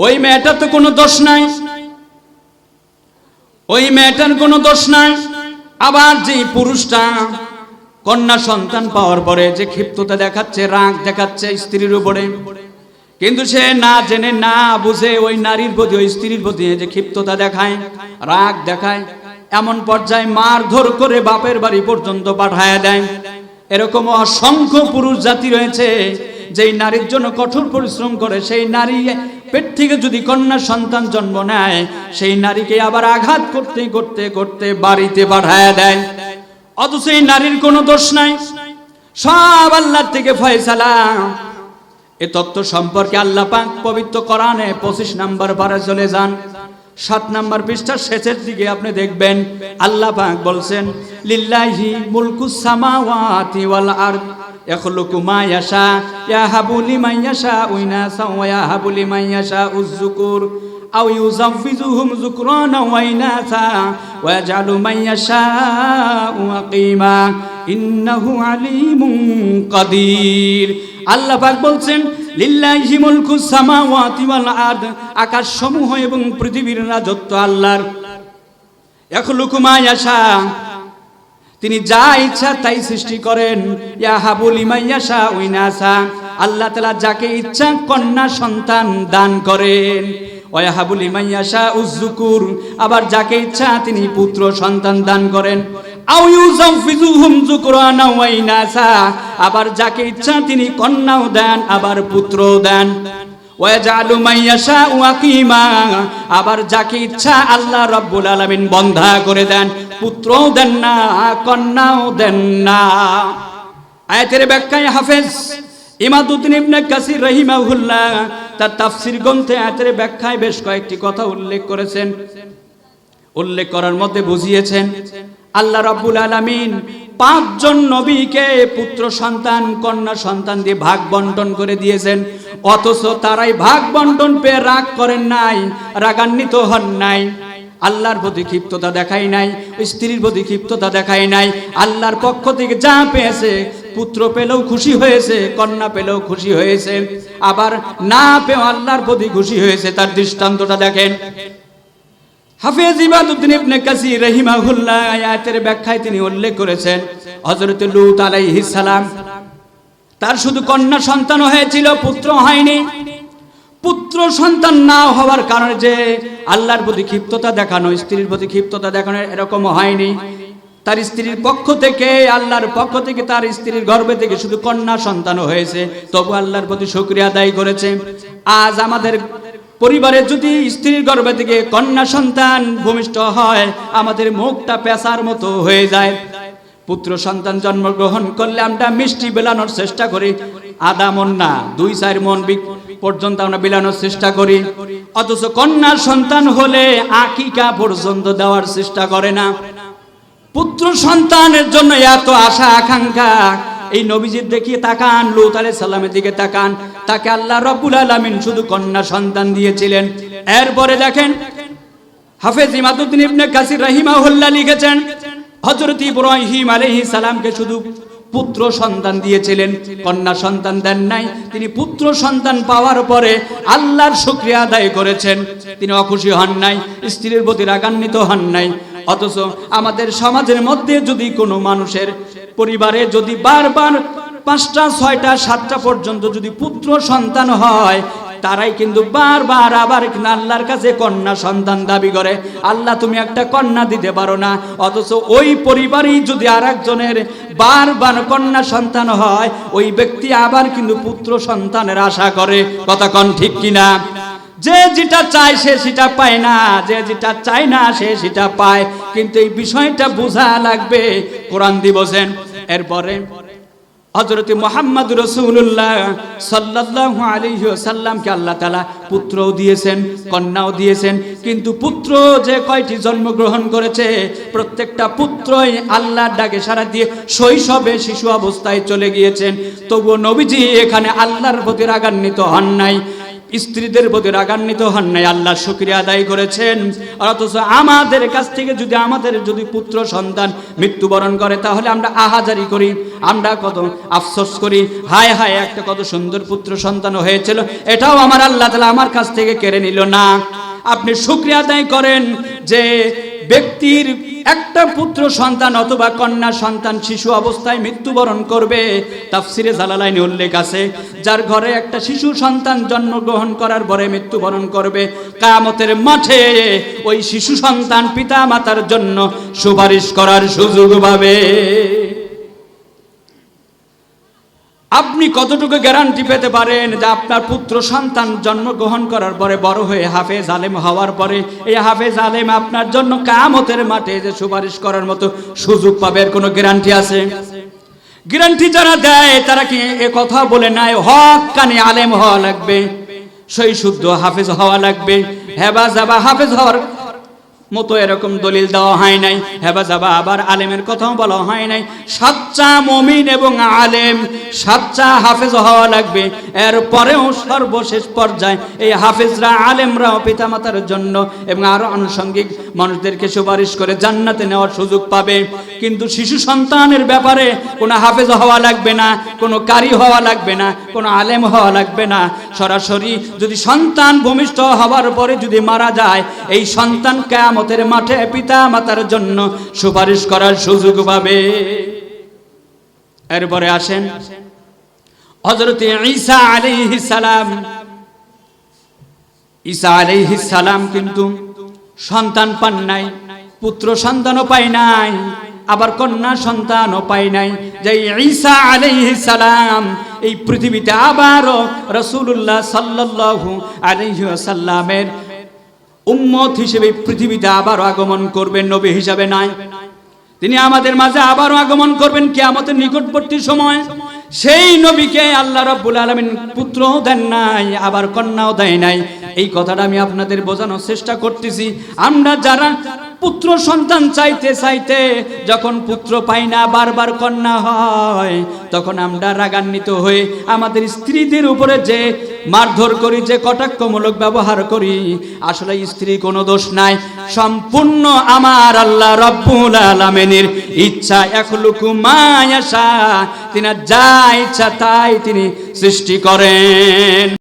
ওই মেয়েটার তো কোনো দোষ নাই। ওই মেয়েটার কোনো দোষ নাই। আবার যে পুরুষটা কন্যা সন্তান পাওয়ার পরে যে ক্ষিপ্ততা দেখাচ্ছে, রাগ দেখাচ্ছে স্ত্রীর উপরে, কিন্তু সে না জেনে, না বুঝে ওই নারীর প্রতি, ওই স্ত্রীর প্রতি যে ক্ষিপ্ততা দেখায়, রাগ দেখায়, এমন পর্যায়ে মারধর করে বাপের বাড়ি পর্যন্ত পাঠায় দেয়। এরকম অসংখ্য পুরুষ জাতি রয়েছে, যেই নারীর জন্য কঠোর পরিশ্রম করে, সেই নারী পেট থেকে যদি কন্যা সন্তান জন্ম নেয়, সেই নারীকে আবার আঘাত করতে করতে করতে বাড়িতে পাঠায় দেয়। অথচ এই নারীর কোনো দোষ নাই। সব আল্লাহর থেকে ফয়সালা। এ তত্ত্ব সম্পর্কে আল্লাহ পাক পবিত্র কোরআনে পঁচিশ নাম্বার বারে চলে যান। সাত নাম্বার পৃষ্ঠার শেষের দিকে আপনি দেখবেন, আল্লাহ পাক বলছেন, লিল্লাহি মুলকুস সামাওয়াতি ওয়াল আরদ। ইয়াহাবু লিমান ইয়াশাউ ইনাসা ওয়া ইয়াহাবু লিমান ইয়াশাউ যুকুর আও ইউযাফিজুহুম যুকরানা ওয়া ইনাসা, ওয়া ইয়াজআলু মান ইয়াশাউ আকিমা। ইন্নাহু আলিমুন কাদির। আল্লাহ পাক বলছেন, লিল্লাহি মুলকুস সামাওয়াতি ওয়াল আরদ আকাশ সমূহ এবং পৃথিবীর রাজত্ব আল্লাহর। ইয়াখলুকু মা ইয়াশা তিনি যা ইচ্ছা তাই সৃষ্টি করেন। ইয়াহাবুল ইমাইয়াশা উইনাসা। আল্লাহ তাআলা যাকে ইচ্ছা কন্যা সন্তান দান করেন। ওয়াহাবুল ইমাইয়াশা উজ্জুকুর আবার যাকে ইচ্ছা তিনি পুত্র সন্তান দান করেন। আবার যাকে ইচ্ছা তিনি কন্যাও দেন, আবার পুত্রও দেন। আবার যাকে ইচ্ছা আল্লাহ রাব্বুল আলামিন বন্ধা করে দেন, পুত্রও দেন না, কন্যাও দেন না। আয়াতের ব্যাখ্যায় হাফেজ ইমাদুদ্দিন ইবনে কাসির রহিমাহুল্লাহ তার তাফসীর গ্রন্থে আয়াতের ব্যাখ্যায় বেশ কয়েকটি কথা উল্লেখ করেছেন। উল্লেখ করার মধ্যে বুঝিয়েছেন, আল্লাহ রাব্বুল আলামিন পাঁচজন নবীকে পুত্র সন্তান, কন্যা সন্তান দিয়ে ভাগ বন্টন করে দিয়েছেন। অথচ তারাই ভাগ বন্টন পেয়ে রাগ করেন নাই, রাগান্বিত হন নাই। আল্লাহর প্রতি ক্ষিপ্ততা দেখাই নাই স্ত্রীর প্রতি ক্ষিপ্ততা দেখাই নাই। আল্লাহর পক্ষ থেকে যা পেয়েছে, পুত্র পেলেও খুশি হয়েছে, কন্যা পেলেও খুশি হয়েছে। আবার না পেও আল্লাহর প্রতি খুশি হয়েছে, তার দৃষ্টান্তটা দেখেন। হাফেজ ইবাদুদ্দিন ইবনে কাসির রহিমাহুল্লাহ আয়াতের ব্যাখ্যায় তিনি উল্লেখ করেছেন, হযরত লূত আলাইহিস সালাম তার শুধু কন্যা সন্তান হয়েছিল পুত্র হয়নি। পুত্র সন্তান না হওয়ার কারণে যে আল্লাহর প্রতি ক্ষিপ্ততা দেখানো, স্ত্রীর প্রতি ক্ষিপ্ততা দেখানো এরকম হয়নি। তার স্ত্রীর পক্ষ থেকে, আল্লাহর পক্ষ থেকে তার স্ত্রীর গর্ভে থেকে শুধু কন্যা সন্তান হয়েছে, তবু আল্লাহর প্রতি শুকরিয়া আদায় করেছে। আজ আমাদের পরিবারে যদি স্ত্রীর গর্ভে থেকে কন্যা সন্তান ভূমিষ্ঠ হয়, আমাদের মুখটা পেশার মতো হয়ে যায়। পুত্র সন্তান জন্মগ্রহণ করলে আমরা মিষ্টি বেলানোর চেষ্টা করি। আধা মন না, দুই চার মন পর্যন্ত আমরা বিলানোর চেষ্টা করি। অথচ কন্যা সন্তান হলে আকিকা পর্যন্ত দেওয়ার চেষ্টা করে না। পুত্র সন্তানের জন্য এত আশা আকাঙ্ক্ষা এই নবীজির দেখিয়ে তাকান, লুত আলাইহিস সালামের দিকে তাকান। তাকে আল্লাহ রাব্বুল আলামিন শুধু কন্যা সন্তান দিয়েছিলেন। এরপরে দেখেন হাফেজ ইমাদুদ্দিন ইবনে কাসির রাহিমাহুল্লাহ লিখেছেন, হযরত ইব্রাহিম আলাইহিস সালামকে শুধু পুত্র সন্তান দিয়েছিলেন, কন্যা সন্তান দেন নাই। তিনি পুত্র সন্তান পাওয়ার পরে আল্লাহর শুকরিয়া আদায় করেছেন। তিনি অখুশি হন নাই, স্ত্রীর প্রতি রাগান্বিত হন নাই। অথচ আমাদের সমাজের মধ্যে যদি কোনো মানুষের পরিবারে যদি বারবার পাঁচটা, ছয়টা, সাতটা পর্যন্ত যদি পুত্র সন্তান হয়, তারাই কিন্তু বারবার আবার আল্লাহর কাছে কন্যা সন্তান দাবি করে। আল্লাহ, তুমি একটা কন্যা দিতে পারো না। অথচ ওই পরিবারই যদি আর একজনের বারবার কন্যা সন্তান হয়, ওই ব্যক্তি আবার কিন্তু পুত্র সন্তানের আশা করে। কথা কন ঠিক কিনা? যে যেটা চায় সে সেটা পায় না, যে যেটা চায় না সে সেটা পায়। কিন্তু এই বিষয়টা বোঝা লাগবে। কোরআন দিবসেন এরপরে হজরত মোহাম্মদ রসুল্লাহ সাল্লাহ আলহি সাল্লামকে আল্লাহ তালা পুত্রও দিয়েছেন, কন্যাও দিয়েছেন। কিন্তু পুত্র যে কয়টি জন্মগ্রহণ করেছে, প্রত্যেকটা পুত্রই আল্লাহর ডাকে সারা দিয়ে শৈশবে শিশু অবস্থায় চলে গিয়েছেন। তবুও নবীজি এখানে আল্লাহর প্রতি রাগান্বিত হন নাই। স্ত্রীদের প্রতি রাগান্বিত হন নাই, আল্লাহ শুক্রিয়া আদায় করেছেন। আর অথচ আমাদের কাছ থেকে যদি আমাদের যদি পুত্র, সন্তান মৃত্যুবরণ করে, তাহলে আমরা আহাজারি করি, আমরা কত আফসোস করি। হায় হায়, একটা কত সুন্দর পুত্র, সন্তান হয়েছিল। এটাও আমার আল্লাহ তালা আমার কাছ থেকে কেড়ে নিল না। আপনি শুক্রিয়া আদায় করেন যে ব্যক্তির একটা পুত্র সন্তান অথবা কন্যা সন্তান শিশু অবস্থায় মৃত্যুবরণ করবে। তাফসিরে জালালাইনে উল্লেখ আছে, যার ঘরে একটা শিশু সন্তান জন্মগ্রহণ করার পরে মৃত্যুবরণ করবে। কামতের মাঠে ওই শিশু সন্তান পিতা মাতার জন্য সুপারিশ করার সুযোগ পাবে। আপনি কতটুকু গ্যারান্টি পেতে পারেন যে আপনার পুত্র সন্তান জন্মগ্রহণ করার পরে বড় হয়ে হাফেজ আলেম হওয়ার পরে এই হাফেজ আলেম আপনার জন্য কামতের মাঠে যে সুপারিশ করার মতো সুযোগ পাবে, এর কোনো গ্যারান্টি আছে? গ্যারান্টি যারা দেয়, তারা কি এ কথা বলে নাই, হক কানে আলেম হওয়া লাগবে, সেই শুদ্ধ হাফেজ হওয়া লাগবে, হেবা যাবা হাফেজ হওয়ার মতো এরকম দলিল দেওয়া হয় নাই। হেবা যাবা আবার আলেমের কথাও বলা হয় নাই। সাচ্চা মমিন এবং আলেম সাচ্চা হাফেজ হওয়া লাগবে। এর পরেও সর্বশেষ পর্যায়ে এই হাফেজরা, আলেমরাও পিতামাতার জন্য এবং আরও আনুষঙ্গিক মানুষদেরকে সুপারিশ করে জান্নাতে নেওয়ার সুযোগ পাবে। কিন্তু শিশু সন্তানের ব্যাপারে কোনো হাফেজ হওয়া লাগবে না, কোনো কারি হওয়া লাগবে না, কোনো আলেম হওয়া লাগবে না। সরাসরি যদি সন্তান ভূমিষ্ঠ হওয়ার পরে যদি মারা যায়, এই সন্তান কেয়ামতের মাঠে পিতা মাতার জন্য সুপারিশ করার সুযোগ পাবে। এরপরে আসেন হজরত ঈসা আলাইহিস সালাম। ঈসা আলাইহিস সালাম কিন্তু সন্তান পান নাই, পুত্র সন্তানও পায় নাই, আবার কন্যা সন্তানও পায় নাই। যে ঈসা আলাইহিস সালাম এই পৃথিবীতে আবারও রাসূলুল্লাহ সাল্লাল্লাহু আলাইহি ওয়াসাল্লামের উম্মত হিসেবে পৃথিবীতে আবারও আগমন করবেন, নবী হিসাবে নাই। তিনি আমাদের মাঝে আবারও আগমন করবেন কে আমাদের নিকটবর্তী সময়। সেই নবীকে আল্লাহ রাব্বুল আলামিন পুত্র দেন নাই, আবার কন্যাও দেয় নাই। এই কথাটা আমি আপনাদের বোঝানোর চেষ্টা করতেছি। আমরা যারা পুত্র সন্তান চাইতে চাইতে যখন পুত্র পাই না, বারবার কন্যা হয়, তখন আমরা রাগান্বিত হয়ে আমাদের স্ত্রীদের উপরে যে মারধর করি, যে কটাক্ষমূলক ব্যবহার করি, আসলে স্ত্রী কোনো দোষ নাই। সম্পূর্ণ আমার আল্লাহ রব্বুল আলামিনের ইচ্ছা একলুকু মায়াশা তিনি যা ইচ্ছা তাই তিনি সৃষ্টি করেন।